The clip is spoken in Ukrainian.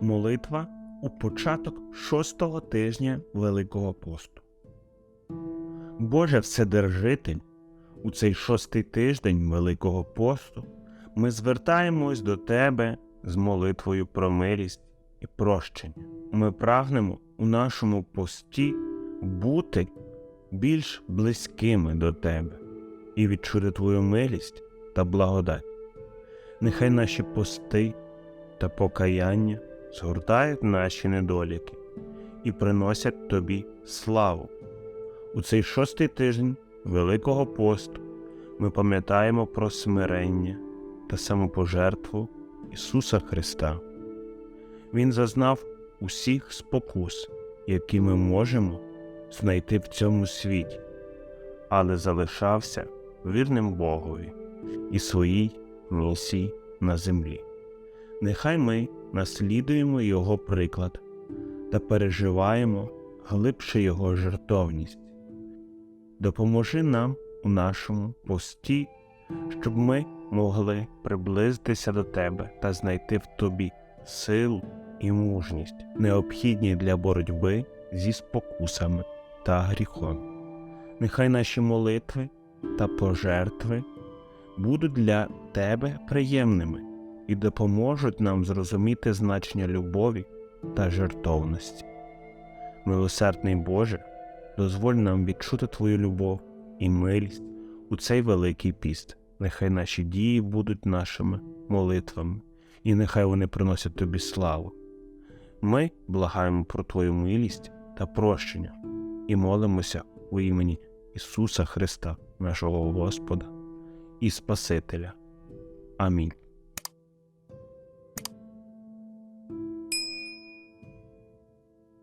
Молитва у початок шостого тижня Великого посту. Боже Вседержитель, у цей шостий тиждень Великого посту ми звертаємось до Тебе з молитвою про милість і прощення. Ми прагнемо у нашому пості бути більш близькими до Тебе і відчути Твою милість та благодать. Нехай наші пости та покаяння згортають наші недоліки і приносять Тобі славу. У цей шостий тиждень Великого посту ми пам'ятаємо про смирення та самопожертву Ісуса Христа. Він зазнав усіх спокус, які ми можемо знайти в цьому світі, але залишався вірним Богові і своїй місії на землі. Нехай ми наслідуємо Його приклад та переживаємо глибше Його жертовність. Допоможи нам у нашому пості, щоб ми могли приблизитися до Тебе та знайти в Тобі силу і мужність, необхідні для боротьби зі спокусами та гріхом. Нехай наші молитви та пожертви будуть для Тебе приємними і допоможуть нам зрозуміти значення любові та жертовності. Милосердний Боже, дозволь нам відчути Твою любов і милість у цей великий піст. Нехай наші дії будуть нашими молитвами, і нехай вони приносять Тобі славу. Ми благаємо про Твою милість та прощення і молимося у імені Ісуса Христа, нашого Господа і Спасителя. Амінь.